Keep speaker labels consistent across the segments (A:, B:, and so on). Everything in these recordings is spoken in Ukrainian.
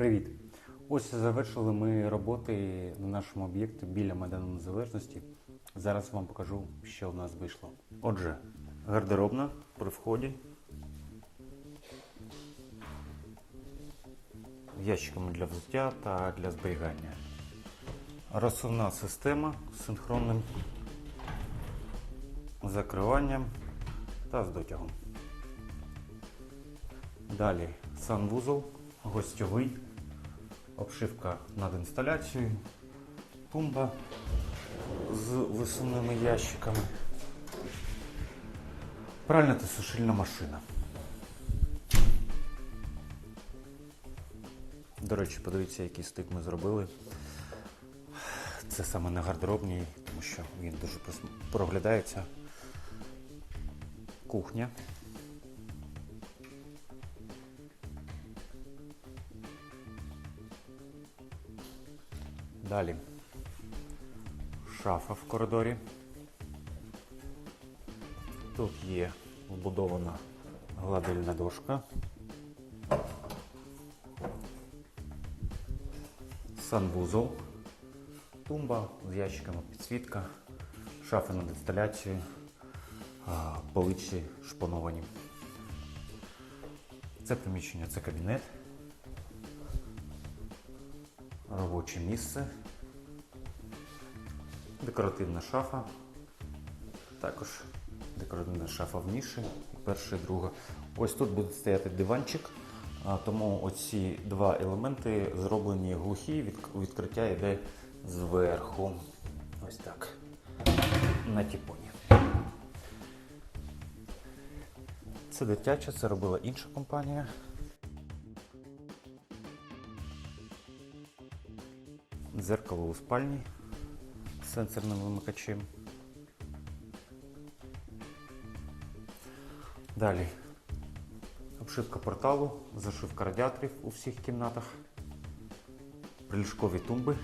A: Привіт! Ось завершили ми роботи на нашому об'єкті біля Майдану Незалежності. Зараз вам покажу, що в нас вийшло. Отже, гардеробна при вході. Ящиками для взуття та для зберігання. Розсувна система з синхронним закриванням та з дотягом. Далі санвузол, гостьовий, обшивка над інсталяцією, тумба з висувними ящиками, пральна та сушильна машина. До речі, подивіться, який стик ми зробили. Це саме на гардеробній, тому що він дуже проглядається. Кухня. Далі. Шафа в коридорі. Тут є вбудована гладильна дошка. Санвузол. Тумба з ящиками підсвітка, шафи над інсталяцією, а, полиці шпановані. Це приміщення, це кабінет, робоче місце, декоративна шафа, також декоративна шафа в ніші, перша і друга. Ось тут буде стояти диванчик, тому оці два елементи зроблені глухі, відкриття йде зверху. Ось так. На тіпоні. Це дитяче, це робила інша компанія. Дзеркало у спальні з сенсорним вимикачем. Далі обшивка порталу, зашивка радіаторів у всіх кімнатах, приліжкові тумби,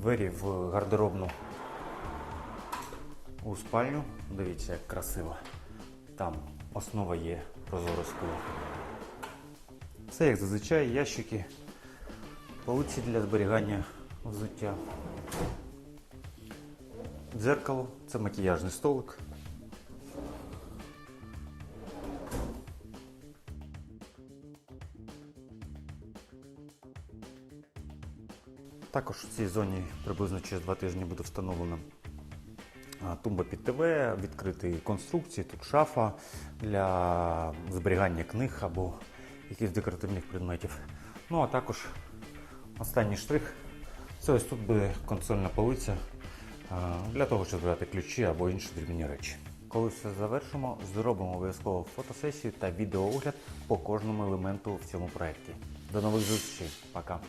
A: двері в гардеробну у спальню. Дивіться, як красиво. Там основа є прозоре скло. Це як зазвичай ящики, полиці для зберігання взуття. Дзеркало, це макіяжний столик. Також в цій зоні приблизно через два тижні буде встановлена тумба під ТВ, відкриті конструкції, тут шафа для зберігання книг або якихось декоративних предметів. Ну а також останній штрих це ось тут буде консольна полиця для того, щоб збирати ключі або інші дрібні речі. Коли все завершимо, зробимо обов'язково фотосесію та відеоогляд по кожному елементу в цьому проєкті. До нових зустрічей, пока!